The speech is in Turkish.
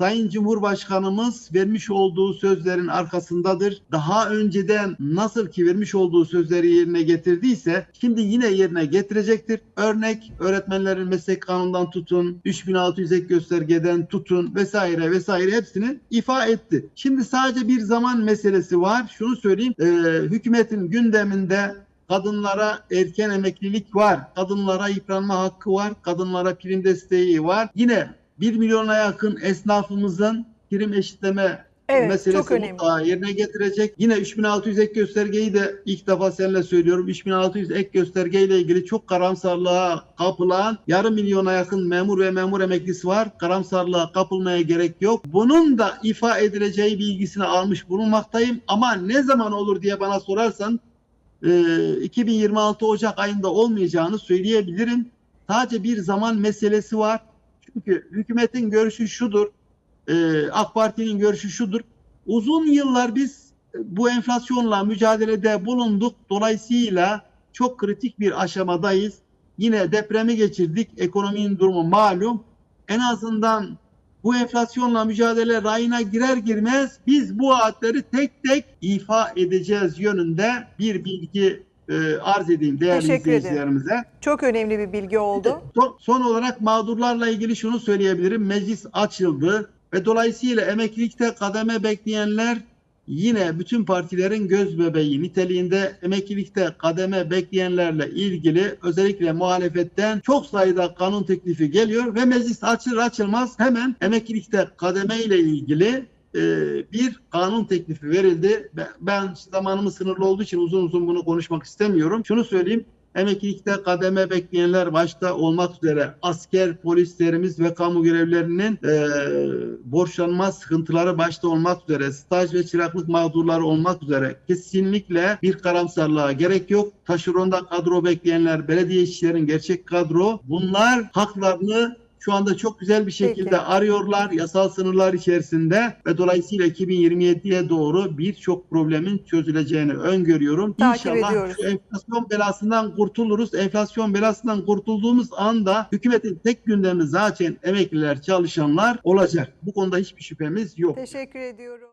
Sayın Cumhurbaşkanımız vermiş olduğu sözlerin arkasındadır. Daha önceden nasıl ki vermiş olduğu sözleri yerine getirdiyse şimdi yine yerine getirecektir. Örnek öğretmenlerin meslek kanunundan tutun, 3600 ek göstergeden tutun vesaire vesaire hepsini ifa etti. Şimdi sadece bir zaman meselesi var. Şunu söyleyeyim. e, hükümetin gündeminde Kadınlara erken emeklilik var. Kadınlara yıpranma hakkı var. Kadınlara prim desteği var. Yine 1 milyona yakın esnafımızın prim eşitleme Evet, meselesi çok önemli. mutlaka yerine getirecek. Yine 3600 ek göstergeyi de ilk defa seninle söylüyorum. 3600 ek göstergeyle ilgili çok karamsarlığa kapılan yarım milyona yakın memur ve memur emeklisi var. Karamsarlığa kapılmaya gerek yok. Bunun da ifa edileceği bilgisini almış bulunmaktayım. Ama ne zaman olur diye bana sorarsan e, 2026 Ocak ayında olmayacağını söyleyebilirim. Sadece bir zaman meselesi var. Çünkü hükümetin görüşü şudur. e, AK Parti'nin görüşü şudur. Uzun yıllar biz e, bu enflasyonla mücadelede bulunduk. Dolayısıyla çok kritik bir aşamadayız. Yine depremi geçirdik. Ekonominin durumu malum. En azından bu enflasyonla mücadele rayına girer girmez biz bu vaatleri tek tek ifa edeceğiz yönünde bir bilgi e, arz edeyim değerli Teşekkür ederim. izleyicilerimize. Çok önemli bir bilgi oldu. Son, son olarak mağdurlarla ilgili şunu söyleyebilirim. Meclis açıldı ve dolayısıyla emeklilikte kademe bekleyenler yine bütün partilerin göz bebeği niteliğinde emeklilikte kademe bekleyenlerle ilgili özellikle muhalefetten çok sayıda kanun teklifi geliyor ve meclis açılır açılmaz hemen emeklilikte kademe ile ilgili e, bir kanun teklifi verildi. Ben, ben zamanımız sınırlı olduğu için uzun uzun bunu konuşmak istemiyorum. Şunu söyleyeyim. Emeklilikte kademe bekleyenler başta olmak üzere asker, polislerimiz ve kamu görevlilerinin e, borçlanma sıkıntıları başta olmak üzere staj ve çıraklık mağdurları olmak üzere kesinlikle bir karamsarlığa gerek yok. Taşeronda kadro bekleyenler, belediye işçilerin gerçek kadro bunlar haklarını şu anda çok güzel bir şekilde Peki. arıyorlar yasal sınırlar içerisinde ve dolayısıyla 2027'ye doğru birçok problemin çözüleceğini öngörüyorum. Takip İnşallah ediyoruz. şu enflasyon belasından kurtuluruz. Enflasyon belasından kurtulduğumuz anda hükümetin tek gündemi zaten emekliler, çalışanlar olacak. Bu konuda hiçbir şüphemiz yok. Teşekkür ediyorum.